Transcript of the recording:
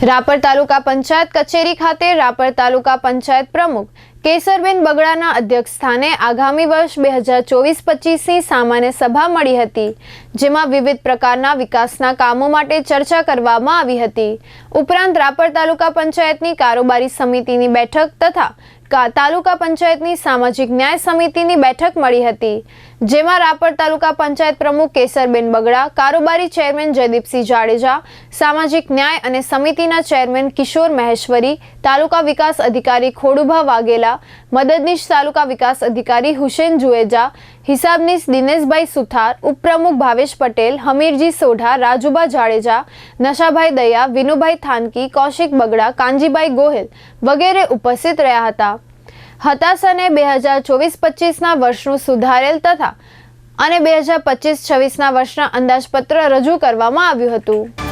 રાપર તાલુકા પંચાયત કચેરી ખાતે રાપર તાલુકા પંચાયત પ્રમુખ કેસરબેન બગડાના અધ્યક્ષસ્થાને આગામી વર્ષ બે હજાર ચોવીસ પચીસની સામાન્ય સભા મળી હતી, જેમાં વિવિધ પ્રકારના વિકાસના કામો માટે ચર્ચા કરવામાં આવી હતી. ઉપરાંત રાપર તાલુકા પંચાયતની કારોબારી સમિતિની બેઠક તથા તાલુકા પંચાયતની સામાજિક ન્યાય સમિતિની બેઠક મળી હતી, જેમાં રાપર તાલુકા પંચાયત પ્રમુખ કેસરબેન બગડા, કારોબારી ચેરમેન જયદીપસિંહ જાડેજા, સામાજિક ન્યાય અને સમિતિના ચેરમેન કિશોર મહેશ્વરી, તાલુકા વિકાસ અધિકારી ખોડુભા વાઘેલા, મદદનીશ તાલુકા વિકાસ અધિકારી હુસેન જુએજા, હિસાબનીશ દિનેશભાઈ સુથાર, ઉપપ્રમુખ ભાવેશ પટેલ, હમીરજી સોઢા રાજુબા જાડેજા, નશાભાઈ દયા, વિનુભાઈ થાનકી, કૌશિક બગડા કાંજીભાઈ ગોહિલ વગેરે ઉપસ્થિત રહ્યા હતા. હતાશને બે હજાર ચોવીસ પચીસના વર્ષનું સુધારેલ તથા અને બે હજાર પચીસ છવ્વીસના વર્ષના અંદાજપત્ર રજૂ કરવામાં આવ્યું હતું.